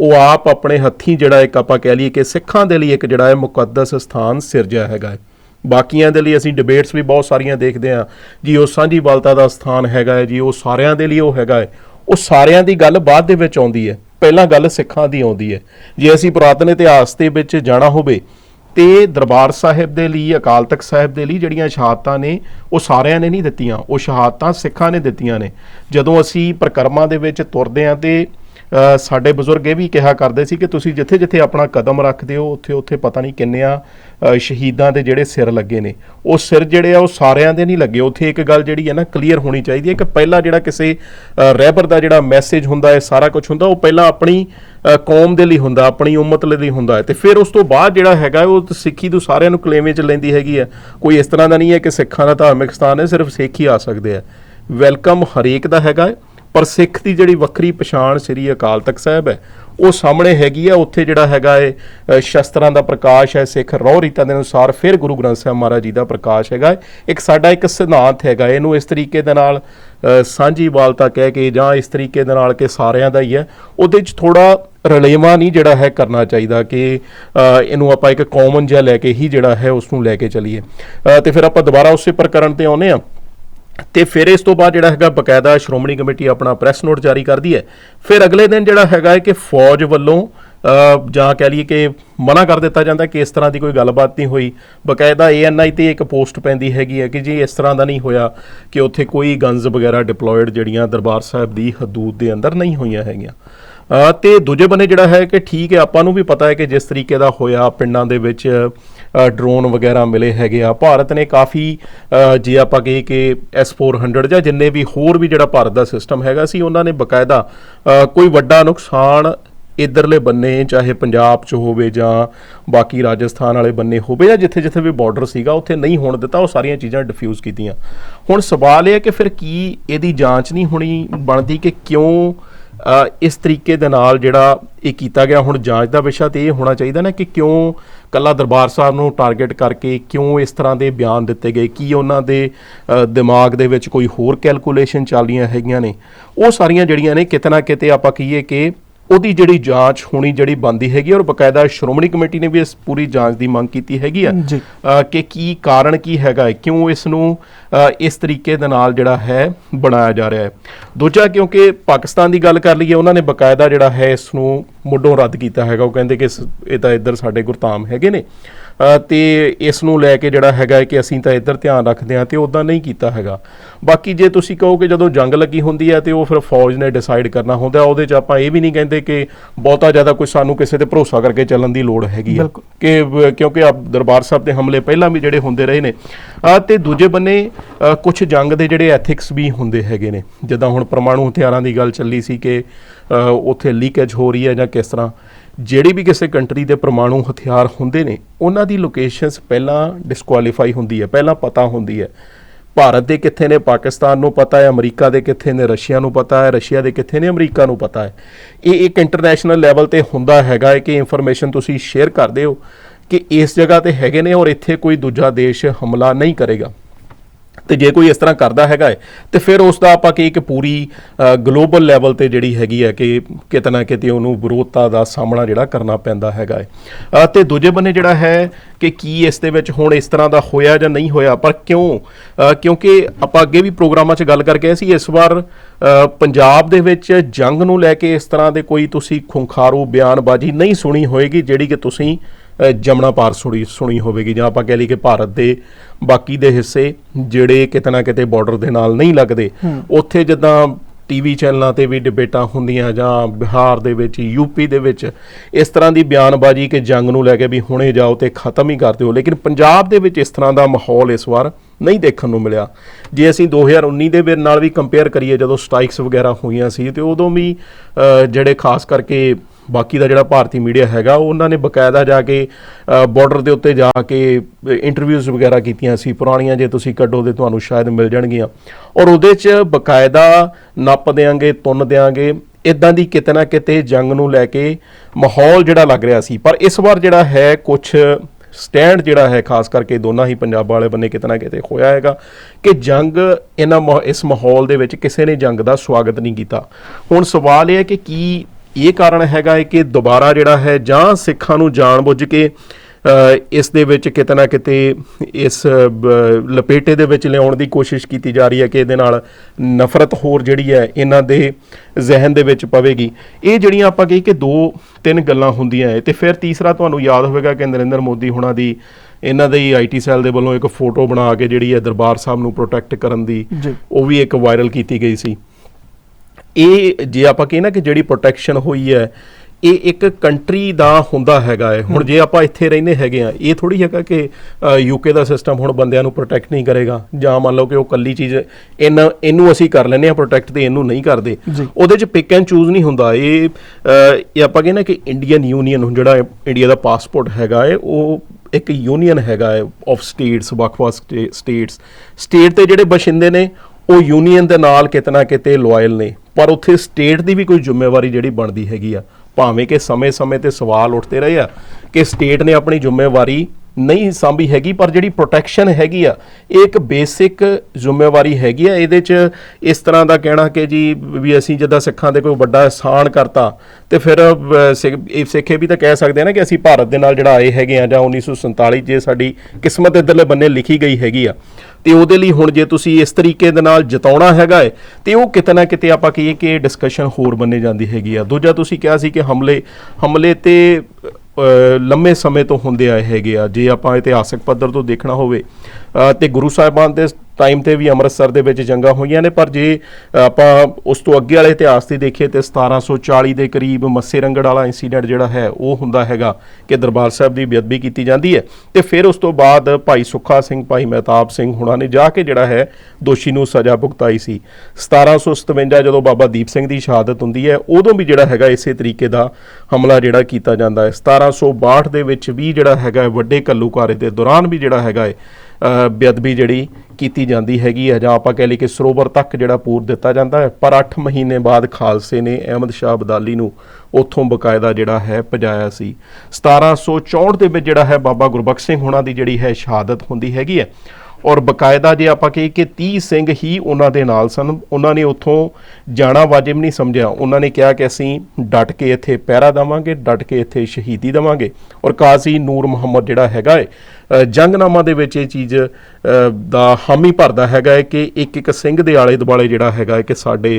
ਉਹ ਆਪ ਆਪਣੇ ਹੱਥੀਂ ਜਿਹੜਾ ਇੱਕ ਆਪਾਂ ਕਹਿ ਲਈਏ ਕਿ ਸਿੱਖਾਂ ਦੇ ਲਈ ਇੱਕ ਜਿਹੜਾ ਹੈ ਮੁਕੱਦਸ ਸਥਾਨ ਸਿਰਜਿਆ ਹੈਗਾ ਹੈ ਬਾਕੀਆਂ ਦੇ ਲਈ ਅਸੀਂ ਡਿਬੇਟਸ ਵੀ ਬਹੁਤ ਸਾਰੀਆਂ ਦੇਖਦੇ ਹਾਂ। ਜੀ, ਉਹ ਸਾਂਝੀ ਸਾਂਝੀਵਾਲਤਾ ਦਾ ਸਥਾਨ ਹੈਗਾ ਹੈ ਜੀ, ਉਹ ਸਾਰਿਆਂ ਦੇ ਲਈ ਉਹ ਹੈਗਾ ਹੈ ਉਹ ਸਾਰਿਆਂ ਦੀ ਗੱਲ ਬਾਅਦ ਦੇ ਵਿੱਚ ਆਉਂਦੀ ਹੈ ਪਹਿਲਾਂ ਗੱਲ ਸਿੱਖਾਂ ਦੀ ਆਉਂਦੀ ਹੈ ਜੇ ਅਸੀਂ ਪੁਰਾਤਨ ਇਤਿਹਾਸ ਦੇ ਵਿੱਚ ਜਾਣਾ ਹੋਵੇ ਤੇ ਦਰਬਾਰ ਸਾਹਿਬ ਦੇ ਲਈ, ਅਕਾਲ ਤਖਤ ਸਾਹਿਬ ਦੇ ਲਈ ਜਿਹੜੀਆਂ ਸ਼ਹਾਦਤਾਂ ਨੇ, ਉਹ ਸਾਰਿਆਂ ਨੇ ਨਹੀਂ ਦਿੱਤੀਆਂ। ਉਹ ਸ਼ਹਾਦਤਾਂ ਸਿੱਖਾਂ ਨੇ ਦਿੱਤੀਆਂ ਨੇ। ਜਦੋਂ ਅਸੀਂ ਪ੍ਰਕਰਮਾਂ ਦੇ ਵਿੱਚ ਤੁਰਦੇ ਆਂ ਤੇ ਸਾਡੇ ਬਜ਼ੁਰਗ ਇਹ ਵੀ ਕਿਹਾ ਕਰਦੇ ਸੀ ਕਿ ਤੁਸੀਂ ਜਿੱਥੇ ਜਿੱਥੇ ਆਪਣਾ ਕਦਮ ਰੱਖਦੇ ਹੋ, ਉੱਥੇ ਉੱਥੇ ਪਤਾ ਨਹੀਂ ਕਿੰਨਿਆਂ ਸ਼ਹੀਦਾਂ ਦੇ ਜਿਹੜੇ ਸਿਰ ਲੱਗੇ ਨੇ। ਉਹ ਸਿਰ ਜਿਹੜੇ ਆ, ਉਹ ਸਾਰਿਆਂ ਦੇ ਨਹੀਂ ਲੱਗੇ। ਉੱਥੇ ਇੱਕ ਗੱਲ ਜਿਹੜੀ ਹੈ ਨਾ ਕਲੀਅਰ ਹੋਣੀ ਚਾਹੀਦੀ ਹੈ ਕਿ ਪਹਿਲਾਂ ਜਿਹੜਾ ਕਿਸੇ ਰਹਿਬਰ ਦਾ ਜਿਹੜਾ ਮੈਸੇਜ ਹੁੰਦਾ ਹੈ, ਸਾਰਾ ਕੁਝ ਹੁੰਦਾ, ਉਹ ਪਹਿਲਾਂ ਆਪਣੀ ਕੌਮ ਦੇ ਲਈ ਹੁੰਦਾ, ਆਪਣੀ ਉਮਤ ਲਈ ਹੁੰਦਾ ਹੈ। ਤੇ ਫਿਰ ਉਸ ਤੋਂ ਬਾਅਦ ਜਿਹੜਾ ਹੈਗਾ, ਉਹ ਸਿੱਖੀ ਤੋਂ ਸਾਰਿਆਂ ਨੂੰ ਕਲੇਵੇਂ 'ਚ ਲੈਂਦੀ ਹੈਗੀ ਹੈ। ਕੋਈ ਇਸ ਤਰ੍ਹਾਂ ਦਾ ਨਹੀਂ ਹੈ ਕਿ ਸਿੱਖਾਂ ਦਾ ਧਾਰਮਿਕ ਸਥਾਨ ਹੈ, ਸਿਰਫ ਸਿੱਖ ਹੀ ਆ ਸਕਦੇ ਆ ਵੈਲਕਮ ਹਰੇਕ ਦਾ ਹੈਗਾ ਹੈ। ਪਰ ਸਿੱਖ ਦੀ ਜਿਹੜੀ ਵੱਖਰੀ ਪਛਾਣ ਸ੍ਰੀ ਅਕਾਲ ਤਖਤ ਸਾਹਿਬ ਹੈ ਉਹ ਸਾਹਮਣੇ ਹੈਗੀ ਆ ਉੱਥੇ ਜਿਹੜਾ ਹੈਗਾ ਹੈ ਸ਼ਸਤਰਾਂ ਦਾ ਪ੍ਰਕਾਸ਼ ਹੈ ਸਿੱਖ ਰੋਹ ਰੀਤਾਂ ਦੇ ਅਨੁਸਾਰ ਫਿਰ ਗੁਰੂ ਗ੍ਰੰਥ ਸਾਹਿਬ ਮਹਾਰਾਜ ਜੀ ਦਾ ਪ੍ਰਕਾਸ਼ ਹੈਗਾ ਹੈ। ਇੱਕ ਸਾਡਾ ਇੱਕ ਸਿਧਾਂਤ ਹੈਗਾ ਇਹਨੂੰ ਇਸ ਤਰੀਕੇ ਦੇ ਨਾਲ ਅ, ਸਾਂਝੀਵਾਲਤਾ ਕਹਿ ਕੇ ਜਾਂ ਇਸ ਤਰੀਕੇ ਦੇ ਨਾਲ ਕਿ ਸਾਰਿਆਂ ਦਾ ਹੀ ਹੈ। ਉਹਦੇ 'ਚ ਥੋੜਾ ਰਲੇਵਾਂ ਨਹੀਂ ਜਿਹੜਾ ਹੈ ਕਰਨਾ ਚਾਹੀਦਾ ਕਿ ਇਹਨੂੰ ਆਪਾਂ ਇੱਕ ਕਾਮਨ ਜਿਹਾ ਲੈ ਕੇ ਹੀ ਜਿਹੜਾ ਹੈ ਉਸ ਨੂੰ ਲੈ ਕੇ ਚੱਲੀਏ। ਅ, ਤੇ ਫਿਰ ਆਪਾਂ ਦੁਬਾਰਾ ਉਸੇ ਪ੍ਰਕਰਨ ਤੇ ਆਉਨੇ ਆ ਤੇ ਫਿਰ ਇਸ ਤੋਂ ਬਾਅਦ ਜਿਹੜਾ ਹੈਗਾ ਬਕਾਇਦਾ ਸ਼੍ਰੋਮਣੀ ਕਮੇਟੀ ਆਪਣਾ ਪ੍ਰੈਸ ਨੋਟ ਜਾਰੀ ਕਰਦੀ ਹੈ। ਫਿਰ ਅਗਲੇ ਦਿਨ ਜਿਹੜਾ ਹੈਗਾ ਹੈ ਕਿ ਫੌਜ ਵੱਲੋਂ ਜਾਂ ਕਹਿ ਲਈਏ ਕਿ ਮਨਾ ਕਰ ਦਿੱਤਾ ਜਾਂਦਾ ਕਿ ਇਸ ਤਰ੍ਹਾਂ ਦੀ ਕੋਈ ਗੱਲਬਾਤ ਨਹੀਂ ਹੋਈ। ਬਕਾਇਦਾ ਏਐਨਆਈ ਤੇ ਇੱਕ ਪੋਸਟ ਪੈਂਦੀ ਹੈਗੀ ਹੈ ਕਿ ਜੀ ਇਸ ਤਰ੍ਹਾਂ ਦਾ ਨਹੀਂ ਹੋਇਆ ਕਿ ਉੱਥੇ ਕੋਈ ਗਨਜ਼ ਵਗੈਰਾ ਡਿਪਲੋਇਡ ਜਿਹੜੀਆਂ ਦਰਬਾਰ ਸਾਹਿਬ ਦੀ ਹਦੂਦ ਦੇ ਅੰਦਰ ਨਹੀਂ ਹੋਈਆਂ ਹੈਗੀਆਂ। ਤੇ ਦੂਜੇ ਬੰਨੇ ਜਿਹੜਾ ਹੈ ਕਿ ਠੀਕ ਹੈ, ਆਪਾਂ ਨੂੰ ਵੀ ਪਤਾ ਹੈ ਕਿ ਜਿਸ ਤਰੀਕੇ ਦਾ ਹੋਇਆ, ਪਿੰਡਾਂ ਦੇ ਵਿੱਚ ਡਰੋਨ ਵਗੈਰਾ ਮਿਲੇ ਹੈਗੇ ਆ। ਭਾਰਤ ਨੇ ਕਾਫੀ ਜੇ ਆਪਾਂ ਕਹੀਏ ਕਿ S400 ਜਾਂ ਜਿੰਨੇ ਵੀ ਹੋਰ ਵੀ ਜਿਹੜਾ ਭਾਰਤ ਦਾ ਸਿਸਟਮ ਹੈਗਾ ਸੀ, ਉਹਨਾਂ ਨੇ ਬਕਾਇਦਾ ਕੋਈ ਵੱਡਾ ਨੁਕਸਾਨ ਇਧਰਲੇ ਬੰਨੇ, ਚਾਹੇ ਪੰਜਾਬ 'ਚ ਹੋਵੇ ਜਾਂ ਬਾਕੀ ਰਾਜਸਥਾਨ ਵਾਲੇ ਬੰਨੇ ਹੋਵੇ ਜਾਂ ਜਿੱਥੇ ਜਿੱਥੇ ਵੀ ਬਾਰਡਰ ਸੀਗਾ, ਉੱਥੇ ਨਹੀਂ ਹੋਣ ਦਿੱਤਾ, ਉਹ ਸਾਰੀਆਂ ਚੀਜ਼ਾਂ ਡਿਫਿਊਜ਼ ਕੀਤੀਆਂ। ਹੁਣ ਸਵਾਲ ਇਹ ਹੈ ਕਿ ਫਿਰ ਕੀ ਇਹਦੀ ਜਾਂਚ ਨਹੀਂ ਹੋਣੀ ਬਣਦੀ ਕਿ ਕਿਉਂ ਇਸ ਤਰੀਕੇ ਦੇ ਨਾਲ ਜਿਹੜਾ ਇਹ ਕੀਤਾ ਗਿਆ, ਹੁਣ ਜਾਂਚ ਦਾ ਵਿਸ਼ਾ ਤੇ ਇਹ ਹੋਣਾ ਚਾਹੀਦਾ ਨਾ ਕਿ ਕਿਉਂ ਕੱਲਾ ਦਰਬਾਰ ਸਾਹਿਬ ਨੂੰ ਟਾਰਗੇਟ ਕਰਕੇ ਕਿਉਂ ਇਸ ਤਰ੍ਹਾਂ ਦੇ ਬਿਆਨ ਦਿੱਤੇ ਗਏ? ਕੀ ਉਹਨਾਂ ਦੇ ਦਿਮਾਗ ਦੇ ਵਿੱਚ ਕੋਈ ਹੋਰ ਕੈਲਕੂਲੇਸ਼ਨ ਚੱਲ ਰਹੀਆਂ ਹੈਗੀਆਂ ਨੇ? ਉਹ ਸਾਰੀਆਂ ਜਿਹੜੀਆਂ ਨੇ ਕਿਤੇ ਨਾ ਕਿਤੇ ਆਪਾਂ ਕਹੀਏ ਕਿ ਉਹਦੀ ਜਿਹੜੀ ਜਾਂਚ ਹੋਣੀ ਜਿਹੜੀ ਬੰਦੀ ਹੈਗੀ ਔਰ ਬਕਾਇਦਾ ਸ਼੍ਰੋਮਣੀ ਕਮੇਟੀ ਨੇ ਵੀ ਇਸ ਪੂਰੀ ਜਾਂਚ ਦੀ ਮੰਗ ਕੀਤੀ ਹੈਗੀ ਆ ਕਿ ਕੀ ਕਾਰਨ ਕੀ ਹੈਗਾ ਹੈ? ਕਿਉਂ ਇਸ ਨੂੰ ਇਸ ਤਰੀਕੇ ਦੇ ਨਾਲ ਜਿਹੜਾ ਹੈ ਬਣਾਇਆ ਜਾ ਰਿਹਾ ਹੈ? ਦੂਜਾ ਕਿਉਂਕਿ ਪਾਕਿਸਤਾਨ ਦੀ ਗੱਲ ਕਰ ਲਈਏ ਉਹਨਾਂ ਨੇ ਬਕਾਇਦਾ ਜਿਹੜਾ ਹੈ ਇਸ ਨੂੰ ਮੁੱਢੋਂ ਰੱਦ ਕੀਤਾ ਹੈਗਾ। ਉਹ ਕਹਿੰਦੇ ਕਿ ਇਹ ਤਾਂ ਇੱਧਰ ਸਾਡੇ ਗੁਰਤਾਮ ਹੈਗੇ ਨੇ। ਤੇ ਇਸ ਨੂੰ ਲੈ ਕੇ ਜਿਹੜਾ ਹੈਗਾ ਕਿ ਅਸੀਂ ਤਾਂ ਇੱਧਰ ਧਿਆਨ ਰੱਖਦੇ ਹਾਂ ਤੇ ਉਦਾਂ ਨਹੀਂ ਕੀਤਾ ਹੈਗਾ। ਬਾਕੀ ਜੇ ਤੁਸੀਂ ਕਹੋ ਕਿ ਜਦੋਂ ਜੰਗ ਲੱਗੀ ਹੁੰਦੀ ਹੈ ਤੇ ਉਹ ਫਿਰ ਫੌਜ ਨੇ ਡਿਸਾਈਡ ਕਰਨਾ ਹੁੰਦਾ ਉਹਦੇ 'ਚ ਆਪਾਂ ਇਹ ਵੀ ਨਹੀਂ ਕਹਿੰਦੇ ਕਿ ਬਹੁਤਾ ਜ਼ਿਆਦਾ ਕੋਈ ਸਾਨੂੰ ਕਿਸੇ ਤੇ ਭਰੋਸਾ ਕਰਕੇ ਚੱਲਣ ਦੀ ਲੋੜ ਹੈਗੀ ਹੈ। ਕਿ ਕਿਉਂਕਿ ਆ ਦਰਬਾਰ ਸਾਹਿਬ ਦੇ ਹਮਲੇ ਪਹਿਲਾਂ ਵੀ ਜਿਹੜੇ ਹੁੰਦੇ ਰਹੇ ਨੇ। ਤੇ ਦੂਜੇ ਬੰਨੇ ਕੁਝ ਜੰਗ ਦੇ ਜਿਹੜੇ ਐਥਿਕਸ ਵੀ ਹੁੰਦੇ ਹੈਗੇ ਨੇ। ਜਿੱਦਾਂ ਹੁਣ ਪਰਮਾਣੂ ਹਥਿਆਰਾਂ ਦੀ ਗੱਲ ਚੱਲੀ ਸੀ ਕਿ ਉੱਥੇ ਲੀਕੇਜ ਹੋ ਰਹੀ ਹੈ ਜਾਂ ਕਿਸ ਤਰ੍ਹਾਂ। ਜਿਹੜੀ ਵੀ ਕਿਸੇ ਕੰਟਰੀ ਦੇ ਪਰਮਾਣੂ ਹਥਿਆਰ ਹੁੰਦੇ ਨੇ, ਉਹਨਾਂ ਦੀ ਲੋਕੇਸ਼ਨਸ ਪਹਿਲਾਂ ਡਿਸਕੁਆਲੀਫਾਈ ਹੁੰਦੀ ਹੈ, ਪਹਿਲਾਂ ਪਤਾ ਹੁੰਦੀ ਹੈ। ਭਾਰਤ ਦੇ ਕਿੱਥੇ ਨੇ, ਪਾਕਿਸਤਾਨ ਨੂੰ ਪਤਾ ਹੈ, ਅਮਰੀਕਾ ਦੇ ਕਿੱਥੇ ਨੇ, ਰਸ਼ੀਆ ਨੂੰ ਪਤਾ ਹੈ, ਰਸ਼ੀਆ ਦੇ ਕਿੱਥੇ ਨੇ, ਅਮਰੀਕਾ ਨੂੰ ਪਤਾ ਹੈ। ਇਹ ਇੱਕ ਇੰਟਰਨੈਸ਼ਨਲ ਲੈਵਲ ਤੇ ਹੁੰਦਾ ਹੈਗਾ ਹੈ ਕਿ ਇਨਫੋਰਮੇਸ਼ਨ ਤੁਸੀਂ ਸ਼ੇਅਰ ਕਰਦੇ ਹੋ ਕਿ ਇਸ ਜਗ੍ਹਾ ਤੇ ਹੈਗੇ ਨੇ ਔਰ ਇੱਥੇ ਕੋਈ ਦੂਜਾ ਦੇਸ਼ ਹਮਲਾ ਨਹੀਂ ਕਰੇਗਾ। ਤੇ ਜੇ ਕੋਈ ਇਸ ਤਰ੍ਹਾਂ ਕਰਦਾ ਹੈਗਾ ਹੈ ਤੇ ਫਿਰ ਉਸ ਦਾ ਆਪਾਂ ਕਿ ਇੱਕ ਪੂਰੀ ਗਲੋਬਲ ਲੈਵਲ ਤੇ ਜਿਹੜੀ ਹੈਗੀ ਹੈ ਕਿ ਕਿਤੇ ਨਾ ਕਿਤੇ ਉਹਨੂੰ ਵਿਰੋਧਤਾ ਦਾ ਸਾਹਮਣਾ ਜਿਹੜਾ ਕਰਨਾ ਪੈਂਦਾ ਹੈਗਾ ਹੈ। ਅ, ਤੇ ਦੂਜੇ ਬੰਨੇ ਜਿਹੜਾ ਹੈ ਕਿ ਕੀ ਇਸ ਦੇ ਵਿੱਚ ਹੁਣ ਇਸ ਤਰ੍ਹਾਂ ਦਾ ਹੋਇਆ ਜਾਂ ਨਹੀਂ ਹੋਇਆ ਪਰ ਕਿਉਂ ਕਿਉਂਕਿ ਆਪਾਂ ਅੱਗੇ ਵੀ ਪ੍ਰੋਗਰਾਮਾਂ 'ਚ ਗੱਲ ਕਰਕੇ ਆਏ ਸੀ ਇਸ ਵਾਰ ਪੰਜਾਬ ਦੇ ਵਿੱਚ ਜੰਗ ਨੂੰ ਲੈ ਕੇ ਇਸ ਤਰ੍ਹਾਂ ਦੇ ਕੋਈ ਤੁਸੀਂ ਖੁੰਖਾਰੂ ਬਿਆਨਬਾਜ਼ੀ ਨਹੀਂ ਸੁਣੀ ਹੋਏਗੀ ਜਿਹੜੀ ਕਿ ਤੁਸੀਂ ਜਮਨਾ ਪਾਰ ਸੁਣੀ ਸੁਣੀ ਹੋਵੇਗੀ ਜਾਂ ਆਪਾਂ ਕਹਿ ਲਈ ਕਿ ਭਾਰਤ ਦੇ ਬਾਕੀ ਦੇ ਹਿੱਸੇ ਜਿਹੜੇ ਕਿਤੇ ਨਾ ਕਿਤੇ ਬਾਰਡਰ ਦੇ ਨਾਲ ਨਹੀਂ ਲੱਗਦੇ ਉੱਥੇ ਜਿੱਦਾਂ ਟੀਵੀ ਚੈਨਲਾਂ ਤੇ ਵੀ ਡਿਬੇਟਾਂ ਹੁੰਦੀਆਂ ਜਾਂ ਬਿਹਾਰ ਦੇ ਵਿੱਚ ਯੂਪੀ ਦੇ ਵਿੱਚ ਇਸ ਤਰ੍ਹਾਂ ਦੀ ਬਿਆਨਬਾਜ਼ੀ ਕਿ ਜੰਗ ਨੂੰ ਲੈ ਕੇ ਵੀ ਹੁਣੇ ਜਾਓ ਤੇ ਖਤਮ ਹੀ ਕਰ ਦਿਓ। ਲੇਕਿਨ ਪੰਜਾਬ ਦੇ ਵਿੱਚ ਇਸ ਤਰ੍ਹਾਂ ਦਾ ਮਾਹੌਲ ਇਸ ਵਾਰ ਨਹੀਂ ਦੇਖਣ ਨੂੰ ਮਿਲਿਆ। ਜੇ ਅਸੀਂ 2019 ਦੇ ਨਾਲ ਵੀ ਕੰਪੇਅਰ ਕਰੀਏ ਜਦੋਂ ਸਟ੍ਰਾਈਕਸ ਵਗੈਰਾ ਹੋਈਆਂ ਸੀ ਤੇ ਉਦੋਂ ਵੀ ਜਿਹੜੇ ਖਾਸ ਕਰਕੇ ਬਾਕੀ ਦਾ ਜਿਹੜਾ ਭਾਰਤੀ ਮੀਡੀਆ ਹੈਗਾ ਉਹਨਾਂ ਨੇ ਬਕਾਇਦਾ ਜਾ ਕੇ ਬਾਰਡਰ ਦੇ ਉੱਤੇ ਜਾ ਕੇ ਇੰਟਰਵਿਊਜ਼ ਵਗੈਰਾ ਕੀਤੀਆਂ ਸੀ, ਪੁਰਾਣੀਆਂ ਜੇ ਤੁਸੀਂ ਕੱਢੋ ਤੇ ਤੁਹਾਨੂੰ ਸ਼ਾਇਦ ਮਿਲ ਜਾਣਗੀਆਂ। ਔਰ ਉਹਦੇ 'ਚ ਬਕਾਇਦਾ ਨੱਪ ਦਿਆਂਗੇ, ਤੁੰਨ ਦਿਆਂਗੇ ਇਦਾਂ ਦੀ ਕਿਤੇ ਨਾ ਕਿਤੇ ਜੰਗ ਨੂੰ ਲੈ ਕੇ ਮਾਹੌਲ ਜਿਹੜਾ ਲੱਗ ਰਿਹਾ ਸੀ। ਪਰ ਇਸ ਵਾਰ ਜਿਹੜਾ ਹੈ ਕੁਝ ਸਟੈਂਡ ਜਿਹੜਾ ਹੈ, ਖਾਸ ਕਰਕੇ ਦੋਨਾਂ ਹੀ ਪੰਜਾਬ ਵਾਲੇ ਬੰਨੇ ਕਿਤੇ ਨਾ ਕਿਤੇ ਹੋਇਆ ਹੈਗਾ ਕਿ ਜੰਗ ਇਹਨਾਂ ਮਾਹ- ਇਸ ਮਾਹੌਲ ਦੇ ਵਿੱਚ ਕਿਸੇ ਨੇ ਜੰਗ ਦਾ ਸਵਾਗਤ ਨਹੀਂ ਕੀਤਾ। ਹੁਣ ਸਵਾਲ ਇਹ ਹੈ ਕਿ ਕੀ ਇਹ ਕਾਰਨ ਹੈਗਾ ਹੈ ਕਿ ਦੁਬਾਰਾ ਜਿਹੜਾ ਹੈ ਜਾਂ ਸਿੱਖਾਂ ਨੂੰ ਜਾਣਬੁੱਝ ਕੇ ਅ, ਇਸ ਦੇ ਵਿੱਚ ਕਿਤੇ ਨਾ ਕਿਤੇ ਇਸ ਲਪੇਟੇ ਦੇ ਵਿੱਚ ਲਿਆਉਣ ਦੀ ਕੋਸ਼ਿਸ਼ ਕੀਤੀ ਜਾ ਰਹੀ ਹੈ ਕਿ ਇਹਦੇ ਨਾਲ ਨਫ਼ਰਤ ਹੋਰ ਜਿਹੜੀ ਹੈ ਇਹਨਾਂ ਦੇ ਜ਼ਿਹਨ ਦੇ ਵਿੱਚ ਪਵੇਗੀ। ਇਹ ਜਿਹੜੀਆਂ ਆਪਾਂ ਕਹੀ ਕਿ ਦੋ ਤਿੰਨ ਗੱਲਾਂ ਹੁੰਦੀਆਂ ਹੈ। ਤੇ ਫਿਰ ਤੀਸਰਾ ਤੁਹਾਨੂੰ ਯਾਦ ਹੋਵੇਗਾ ਕਿ ਨਰਿੰਦਰ ਮੋਦੀ ਹੁਣਾਂ ਦੀ ਇਹਨਾਂ ਦੇ ਆਈਟੀ ਸੈੱਲ ਦੇ ਵੱਲੋਂ ਇੱਕ ਫੋਟੋ ਬਣਾ ਕੇ ਜਿਹੜੀ ਹੈ ਦਰਬਾਰ ਸਾਹਿਬ ਨੂੰ ਪ੍ਰੋਟੈਕਟ ਕਰਨ ਦੀ ਉਹ ਵੀ ਇੱਕ ਵਾਇਰਲ ਕੀਤੀ ਗਈ ਸੀ। ਇਹ ਜੇ ਆਪਾਂ ਕਹੀਏ ਨਾ ਕਿ ਜਿਹੜੀ ਪ੍ਰੋਟੈਕਸ਼ਨ ਹੋਈ ਹੈ ਇਹ ਇੱਕ ਕੰਟਰੀ ਦਾ ਹੁੰਦਾ ਹੈਗਾ ਹੈ। ਹੁਣ ਜੇ ਆਪਾਂ ਇੱਥੇ ਰਹਿੰਦੇ ਹੈਗੇ ਆ ਇਹ ਥੋੜੀ ਹੈਗਾ ਕਿ ਯੂਕੇ ਦਾ ਸਿਸਟਮ ਹੁਣ ਬੰਦਿਆਂ ਨੂੰ ਪ੍ਰੋਟੈਕਟ ਨਹੀਂ ਕਰੇਗਾ। ਜਾਂ ਮੰਨ ਲਓ ਕਿ ਉਹ ਕੱਲੀ ਚੀਜ਼ ਇਹਨਾਂ ਇਹਨੂੰ ਅਸੀਂ ਕਰ ਲੈਨੇ ਆ ਪ੍ਰੋਟੈਕਟ ਤੇ ਇਹਨੂੰ ਨਹੀਂ ਕਰਦੇ। ਉਹਦੇ 'ਚ ਪਿਕ ਐਂਡ ਚੂਜ਼ ਨਹੀਂ ਹੁੰਦਾ। ਇਹ ਆਪਾਂ ਕਹਿੰਦੇ ਕਿ ਇੰਡੀਅਨ ਯੂਨੀਅਨ ਹੁਣ ਜਿਹੜਾ ਇੰਡੀਆ ਦਾ ਪਾਸਪੋਰਟ ਹੈਗਾ ਹੈ ਉਹ ਇੱਕ ਯੂਨੀਅਨ ਹੈਗਾ ਹੈ ਆਫ ਸਟੇਟਸ ਵੱਖ-ਵੱਖ ਸਟੇਟਸ ਸਟੇਟ ਤੇ ਜਿਹੜੇ ਬਸ਼ਿੰਦੇ ਨੇ ਉਹ ਯੂਨੀਅਨ ਦੇ ਨਾਲ ਕਿਤਨਾ ਕਿਤੇ ਲਾਇਲ ਨੇ। ਪਰ ਉੱਥੇ ਸਟੇਟ ਦੀ ਵੀ ਕੋਈ ਜ਼ਿੰਮੇਵਾਰੀ ਜਿਹੜੀ ਬਣਦੀ ਹੈਗੀ ਆ ਭਾਵੇਂ ਕਿ ਸਮੇਂ-ਸਮੇਂ ਤੇ ਸਵਾਲ ਉੱਠਦੇ ਰਹੇ ਆ ਕਿ ਸਟੇਟ ਨੇ ਆਪਣੀ ਜ਼ਿੰਮੇਵਾਰੀ ਨਹੀਂ ਸਾਂਭੀ ਹੈਗੀ ਪਰ ਜਿਹੜੀ ਪ੍ਰੋਟੈਕਸ਼ਨ ਹੈਗੀ ਆ ਇਹ ਇੱਕ ਬੇਸਿਕ ਜ਼ਿੰਮੇਵਾਰੀ ਹੈਗੀ ਆ। ਇਹਦੇ 'ਚ ਇਸ ਤਰ੍ਹਾਂ ਦਾ ਕਹਿਣਾ ਕਿ ਜੀ ਵੀ ਅਸੀਂ ਜਿੱਦਾਂ ਸਿੱਖਾਂ ਦੇ ਕੋਈ ਵੱਡਾ ਅਹਿਸਾਨ ਕਰਤਾ ਤੇ ਫਿਰ ਅਹ, ਸਿੱਖ- ਇਹ ਸਿੱਖੇ ਵੀ ਤਾਂ ਕਹਿ ਸਕਦੇ ਆ ਨਾ ਕਿ ਅਸੀਂ ਭਾਰਤ ਦੇ ਨਾਲ ਜਿਹੜਾ ਆਏ ਹੈਗੇ ਆ ਜਾਂ 1947 ਜੇ ਸਾਡੀ ਕਿਸਮਤ ਇਧਰਲੇ ਬੰਨੇ ਲਿਖੀ ਗਈ ਹੈਗੀ ਆ। ਤੇ ਉਹਦੇ ਲਈ ਹੁਣ ਜੇ ਤੁਸੀਂ ਇਸ ਤਰੀਕੇ ਦੇ ਨਾਲ ਜਿਤਾਉਣਾ ਹੈਗਾ ਹੈ ਤੇ ਉਹ ਕਿਤੇ ਨਾ ਕਿਤੇ ਆਪਾਂ ਕਹੀਏ ਕਿ ਡਿਸਕਸ਼ਨ ਹੋਰ ਬੰਨੇ ਜਾਂਦੀ ਹੈਗੀ ਆ। ਦੂਜਾ ਤੁਸੀਂ ਕਿਹਾ ਸੀ ਕਿ ਹਮਲੇ ਹਮਲੇ ਤੇ ਲੰਮੇ ਸਮੇਂ ਤੋਂ ਹੁੰਦੇ ਆਏ ਹੈਗੇ ਆ। ਜੇ ਆਪਾਂ ਇਤਿਹਾਸਕ ਪੱਧਰ ਤੋਂ ਦੇਖਣਾ ਹੋਵੇ ਅ, ਤੇ ਗੁਰੂ ਸਾਹਿਬਾਨ ਦੇ ਟਾਈਮ ਤੇ ਵੀ ਅੰਮ੍ਰਿਤਸਰ ਦੇ ਵਿੱਚ ਜੰਗਾਂ ਹੋਈਆਂ ਨੇ, ਪਰ ਜੇ ਆਪਾਂ ਉਸ ਤੋਂ ਅੱਗੇ ਵਾਲੇ ਇਤਿਹਾਸ ਦੀ ਦੇਖੀਏ ਤੇ 1740 ਦੇ ਕਰੀਬ ਮੱਸੇ ਰੰਗੜ ਵਾਲਾ ਇਨਸੀਡੈਂਟ ਜਿਹੜਾ ਹੈ, ਉਹ ਹੁੰਦਾ ਹੈਗਾ ਕਿ ਦਰਬਾਰ ਸਾਹਿਬ ਦੀ ਬੇਅਦਬੀ ਕੀਤੀ ਜਾਂਦੀ ਹੈ। ਤੇ ਫਿਰ ਉਸ ਤੋਂ ਬਾਅਦ ਭਾਈ ਸੁੱਖਾ ਸਿੰਘ, ਭਾਈ ਮਹਿਤਾਬ ਸਿੰਘ ਹੁਣਾਂ ਨੇ ਜਾ ਕੇ ਜਿਹੜਾ ਹੈ, ਦੋਸ਼ੀ ਨੂੰ ਸਜ਼ਾ ਭੁਗਤਾਈ ਸੀ। 1757 ਜਦੋਂ ਬਾਬਾ ਦੀਪ ਸਿੰਘ ਦੀ ਸ਼ਹਾਦਤ ਹੁੰਦੀ ਹੈ, ਉਦੋਂ ਵੀ ਜਿਹੜਾ ਹੈਗਾ ਇਸੇ ਤਰੀਕੇ ਦਾ ਹਮਲਾ ਜਿਹੜਾ ਕੀਤਾ ਜਾਂਦਾ ਹੈ। 1762 ਦੇ ਵਿੱਚ ਵੀ ਜਿਹੜਾ ਹੈਗਾ ਵੱਡੇ ਕੱਲੂਕਾਰੇ ਦੇ ਦੌਰਾਨ ਵੀ ਜਿਹੜਾ ਹੈਗਾ ਹੈ ਬੇਅਦਬੀ ਜਿਹੜੀ ਕੀਤੀ ਜਾਂਦੀ ਹੈਗੀ ਹੈ ਜਾਂ ਆਪਾਂ ਕਹਿ ਲਈ ਕਿ ਸਰੋਵਰ ਤੱਕ ਜਿਹੜਾ ਪੂਰ ਦਿੱਤਾ ਜਾਂਦਾ ਹੈ। ਪਰ 8 ਮਹੀਨੇ ਬਾਅਦ ਖਾਲਸੇ ਨੇ ਅਹਿਮਦ ਸ਼ਾਹ ਅਬਦਾਲੀ ਨੂੰ ਉੱਥੋਂ ਬਕਾਇਦਾ ਜਿਹੜਾ ਹੈ ਪਜਾਇਆ ਸੀ। 1764 ਦੇ ਵਿੱਚ ਜਿਹੜਾ ਹੈ ਬਾਬਾ ਗੁਰਬਖਸ਼ ਸਿੰਘ ਹੁਣਾਂ ਦੀ ਜਿਹੜੀ ਹੈ ਸ਼ਹਾਦਤ ਹੁੰਦੀ ਹੈਗੀ ਹੈ। ਔਰ ਬਕਾਇਦਾ ਜੇ ਆਪਾਂ ਕਹੀਏ ਕਿ 30 ਸਿੰਘ ਹੀ ਉਹਨਾਂ ਦੇ ਨਾਲ ਸਨ ਉਹਨਾਂ ਨੇ ਉੱਥੋਂ ਜਾਣਾ ਵਾਜਿਬ ਨਹੀਂ ਸਮਝਿਆ। ਉਹਨਾਂ ਨੇ ਕਿਹਾ ਕਿ ਅਸੀਂ ਡਟ ਕੇ ਇੱਥੇ ਪਹਿਰਾ ਦੇਵਾਂਗੇ ਡਟ ਕੇ ਇੱਥੇ ਸ਼ਹੀਦੀ ਦੇਵਾਂਗੇ। ਔਰ ਕਾਜ਼ੀ ਨੂਰ ਮੁਹੰਮਦ ਜਿਹੜਾ ਹੈਗਾ ਹੈ ਜੰਗਨਾਮਾ ਦੇ ਵਿੱਚ ਇਹ ਚੀਜ਼ ਦਾ ਹਾਮੀ ਭਰਦਾ ਹੈਗਾ ਹੈ ਕਿ ਇੱਕ ਇੱਕ ਸਿੰਘ ਦੇ ਆਲੇ ਦੁਆਲੇ ਜਿਹੜਾ ਹੈਗਾ ਹੈ ਕਿ ਸਾਡੇ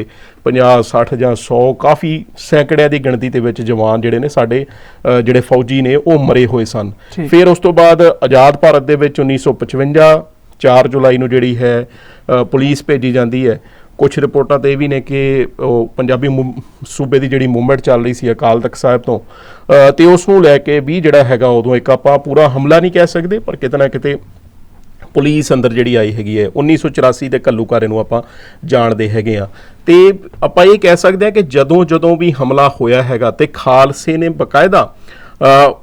50 60 ਜਾਂ 100 ਕਾਫੀ ਸੈਂਕੜਿਆਂ ਦੀ ਗਿਣਤੀ ਦੇ ਵਿੱਚ ਜਵਾਨ ਜਿਹੜੇ ਨੇ ਸਾਡੇ ਜਿਹੜੇ ਫੌਜੀ ਨੇ ਉਹ ਮਰੇ ਹੋਏ ਸਨ। ਫਿਰ ਉਸ ਤੋਂ ਬਾਅਦ ਆਜ਼ਾਦ ਭਾਰਤ ਦੇ ਵਿੱਚ 1955 4 ਜੁਲਾਈ ਨੂੰ ਜਿਹੜੀ ਹੈ ਅ, ਪੁਲਿਸ ਭੇਜੀ ਜਾਂਦੀ ਹੈ। ਕੁਝ ਰਿਪੋਰਟਾਂ ਤੇ ਇਹ ਵੀ ਨੇ ਕਿ ਉਹ ਪੰਜਾਬੀ ਮੁ- ਸੂਬੇ ਦੀ ਜਿਹੜੀ ਮੂਵਮੈਂਟ ਚੱਲ ਰਹੀ ਸੀ ਅਕਾਲ ਤਖਤ ਸਾਹਿਬ ਤੋਂ ਅ, ਤੇ ਉਸ ਨੂੰ ਲੈ ਕੇ ਵੀ ਜਿਹੜਾ ਹੈਗਾ ਉਦੋਂ ਇੱਕ ਆਪਾਂ ਪੂਰਾ ਹਮਲਾ ਨਹੀਂ ਕਹਿ ਸਕਦੇ ਪਰ ਕਿਤੇ ਨਾ ਕਿਤੇ ਪੁਲਿਸ ਅੰਦਰ ਜਿਹੜੀ ਆਈ ਹੈਗੀ ਹੈ 1984 ਦੇ ਘੱਲੂਕਾਰੇ ਨੂੰ ਆਪਾਂ ਜਾਣਦੇ ਹੈਗੇ ਆ ਤੇ ਆਪਾਂ ਇਹ ਕਹਿ ਸਕਦੇ ਹਾਂ ਕਿ ਜਦੋਂ ਜਦੋਂ ਵੀ ਹਮਲਾ ਹੋਇਆ ਹੈਗਾ ਤੇ ਖਾਲਸੇ ਨੇ ਬਕਾਇਦਾ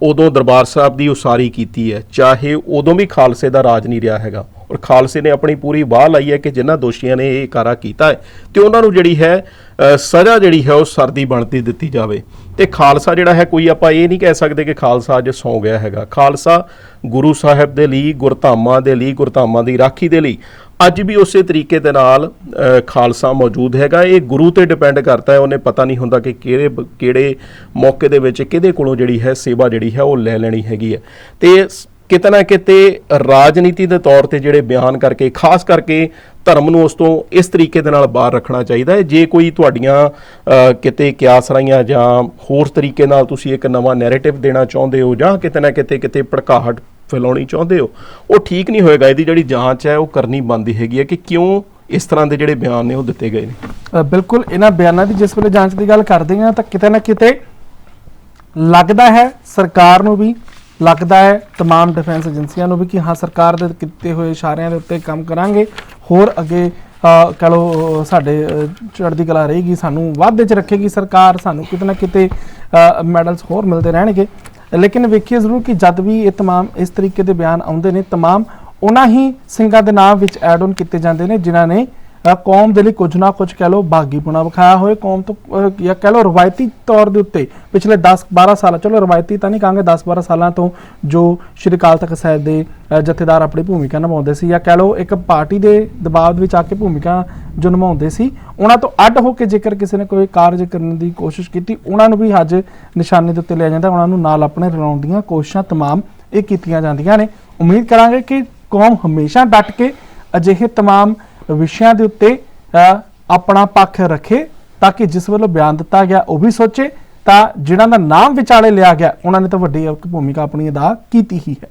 ਉਦੋਂ ਦਰਬਾਰ ਸਾਹਿਬ ਦੀ ਉਸਾਰੀ ਕੀਤੀ ਹੈ ਚਾਹੇ ਉਦੋਂ ਵੀ ਖਾਲਸੇ ਦਾ ਰਾਜ ਨਹੀਂ ਰਿਹਾ ਹੈਗਾ। ਔਰ ਖਾਲਸੇ ਨੇ ਆਪਣੀ ਪੂਰੀ ਵਾਹ ਲਾਈ ਹੈ ਕਿ ਜਿਨ੍ਹਾਂ ਦੋਸ਼ੀਆਂ ਨੇ ਇਹ ਕਾਰਾ ਕੀਤਾ ਹੈ ਤੇ ਉਹਨਾਂ ਨੂੰ ਜਿਹੜੀ ਹੈ ਸਜ਼ਾ ਜਿਹੜੀ ਹੈ ਉਹ ਸਰਦੀ ਬਣਦੀ ਦਿੱਤੀ ਜਾਵੇ। ਤੇ ਖਾਲਸਾ ਜਿਹੜਾ ਹੈ ਕੋਈ ਆਪਾਂ ਇਹ ਨਹੀਂ ਕਹਿ ਸਕਦੇ ਕਿ ਖਾਲਸਾ ਅੱਜ ਸੌ ਗਿਆ ਹੈਗਾ। ਖਾਲਸਾ ਗੁਰੂ ਸਾਹਿਬ ਦੇ ਲਈ, ਗੁਰਧਾਮਾਂ ਦੇ ਲਈ, ਗੁਰਧਾਮਾਂ ਦੀ ਰਾਖੀ ਦੇ ਲਈ ਅੱਜ ਵੀ ਉਸੇ ਤਰੀਕੇ ਦੇ ਨਾਲ ਖਾਲਸਾ ਮੌਜੂਦ ਹੈਗਾ। ਇਹ ਗੁਰੂ ਤੇ ਡਿਪੈਂਡ ਕਰਦਾ ਹੈ। ਉਹਨੇ ਪਤਾ ਨਹੀਂ ਹੁੰਦਾ ਕਿ ਕਿਹੜੇ ਕਿਹੜੇ ਮੌਕੇ ਦੇ ਵਿੱਚ ਕਿਹਦੇ ਕੋਲੋਂ ਜਿਹੜੀ ਹੈ ਸੇਵਾ ਜਿਹੜੀ ਹੈ ਉਹ ਲੈ ਲੈਣੀ ਹੈਗੀ ਹੈ। ਤੇ ਸ- ਕਿਤੇ ਨਾ ਕਿਤੇ ਰਾਜਨੀਤੀ ਦੇ ਤੌਰ ਤੇ ਜਿਹੜੇ ਬਿਆਨ ਕਰਕੇ, ਖਾਸ ਕਰਕੇ ਧਰਮ ਨੂੰ ਉਸ ਤੋਂ ਇਸ ਤਰੀਕੇ ਦੇ ਨਾਲ ਬਾਹਰ ਰੱਖਣਾ ਚਾਹੀਦਾ ਹੈ। ਜੇ ਕੋਈ ਤੁਹਾਡੀਆਂ ਕਿਤੇ ਕਿਆਸ ਰਾਈਆਂ ਜਾਂ ਹੋਰ ਤਰੀਕੇ ਨਾਲ ਤੁਸੀਂ ਇੱਕ ਨਵਾਂ ਨੈਰੇਟਿਵ ਦੇਣਾ ਚਾਹੁੰਦੇ ਹੋ ਜਾਂ ਕਿਤੇ ਨਾ ਕਿਤੇ ਕਿਤੇ ਭੜਕਾਹਟ ਫੈਲਾਉਣੀ ਚਾਹੁੰਦੇ ਹੋ, ਉਹ ਠੀਕ ਨਹੀਂ ਹੋਏਗਾ। ਇਹਦੀ ਜਿਹੜੀ ਜਾਂਚ ਹੈ, ਉਹ ਕਰਨੀ ਬੰਦੀ ਹੈਗੀ ਹੈ ਕਿ ਕਿਉਂ ਇਸ ਤਰ੍ਹਾਂ ਦੇ ਜਿਹੜੇ ਬਿਆਨ ਨੇ, ਉਹ ਦਿੱਤੇ ਗਏ ਨੇ। ਬਿਲਕੁਲ, ਇਹਨਾਂ ਬਿਆਨਾਂ ਦੀ ਜਿਸ ਵੇਲੇ ਜਾਂਚ ਦੀ ਗੱਲ ਕਰਦੇ ਹਾਂ, ਤਾਂ ਕਿਤੇ ਨਾ ਕਿਤੇ ਲੱਗਦਾ ਹੈ, ਸਰਕਾਰ ਨੂੰ ਵੀ ਲੱਗਦਾ ਹੈ तमाम ਡਿਫੈਂਸ ਏਜੰਸੀਆਂ ਨੂੰ ਵੀ ਕਿ ਹਾਂ ਸਰਕਾਰ ਦੇ ਕੀਤੇ ਹੋਏ ਇਸ਼ਾਰਿਆਂ ਦੇ ਉੱਤੇ ਕੰਮ ਕਰਾਂਗੇ ਹੋਰ ਅੱਗੇ ਅ, ਕਹ ਲਓ ਸਾਡੇ ਅ, ਚੜ੍ਹਦੀ ਕਲਾ ਰਹੇਗੀ ਸਾਨੂੰ ਵਾਅਦੇ 'ਚ ਰੱਖੇਗੀ ਸਰਕਾਰ ਸਾਨੂੰ ਕਿਤੇ ਨਾ ਕਿਤੇ ਮੈਡਲਸ ਹੋਰ ਮਿਲਦੇ ਰਹਿਣਗੇ ਲੇਕਿਨ ਵੇਖੀਏ ਜ਼ਰੂਰ ਕਿ ਜਦ ਵੀ ਇਹ तमाम ਇਸ ਤਰੀਕੇ ਦੇ ਬਿਆਨ ਆਉਂਦੇ ਨੇ तमाम ਉਹਨਾਂ ਹੀ ਸਿੰਘਾਂ ਦੇ ਨਾਮ ਵਿੱਚ ਐਡ ਆਨ ਕੀਤੇ ਜਾਂਦੇ ਨੇ ਜਿਨ੍ਹਾਂ ਨੇ ਅ, ਕੌਮ ਦੇ ਲਈ ਕੁਝ ਨਾ ਕੁਝ ਕਹਿ ਲਓ ਬਾਗੀਪੁਣਾ ਵਿਖਾਇਆ ਹੋਏ ਕੌਮ ਤੋਂ ਅ, ਜਾਂ ਕਹਿ ਲਓ ਰਵਾਇਤੀ ਤੌਰ ਦੇ ਉੱਤੇ ਪਿਛਲੇ 10 12 ਸਾਲਾਂ ਚਲੋ ਰਵਾਇਤੀ ਤਾਂ ਨਹੀਂ ਕਹਾਂਗੇ 10 12 ਸਾਲਾਂ ਤੋਂ ਜੋ ਸ਼੍ਰੀ ਅਕਾਲ ਤਖਤ ਸਾਹਿਬ ਦੇ ਅ, ਜਥੇਦਾਰ ਆਪਣੀ ਭੂਮਿਕਾ ਨਿਭਾਉਂਦੇ ਸੀ ਜਾਂ ਕਹਿ ਲਓ ਇੱਕ ਪਾਰਟੀ ਦੇ ਦਬਾਅ ਵਿੱਚ ਆ ਕੇ ਭੂਮਿਕਾ ਜੋ ਨਿਭਾਉਂਦੇ ਸੀ ਉਹਨਾਂ ਤੋਂ ਅੱਡ ਹੋ ਕੇ ਜੇਕਰ ਕਿਸੇ ਨੇ ਕੋਈ ਕਾਰਜ ਕਰਨ ਦੀ ਕੋਸ਼ਿਸ਼ ਕੀਤੀ ਉਹਨਾਂ ਨੂੰ ਵੀ ਅੱਜ ਨਿਸ਼ਾਨੇ ਦੇ ਉੱਤੇ ਲਿਆ ਜਾਂਦਾ ਉਹਨਾਂ ਨੂੰ ਨਾਲ ਆਪਣੇ ਰਲਾਉਣ ਦੀਆਂ ਕੋਸ਼ਿਸ਼ਾਂ तमाम ਇਹ ਕੀਤੀਆਂ ਜਾਂਦੀਆਂ ਨੇ ਉਮੀਦ ਕਰਾਂਗੇ ਕਿ ਕੌਮ ਹਮੇਸ਼ਾ ਡਟ ਕੇ ਅਜਿਹੇ तमाम ਵਿਸ਼ਿਆਂ ਦੇ ਉੱਤੇ ਆਪਣਾ ਪੱਖ ਰੱਖੇ ਤਾਂ ਕਿ ਜਿਸ ਵੱਲੋਂ ਬਿਆਨ ਦਿੱਤਾ ਗਿਆ ਉਹ ਵੀ ਸੋਚੇ, ਤਾਂ ਜਿਨ੍ਹਾਂ ਦਾ ਨਾਮ ਵਿਚਾਲੇ ਲਿਆ ਗਿਆ, ਉਹਨਾਂ ਨੇ ਤਾਂ ਵੱਡੀ ਭੂਮਿਕਾ ਆਪਣੀ ਅਦਾ ਕੀਤੀ ਹੀ ਹੈ।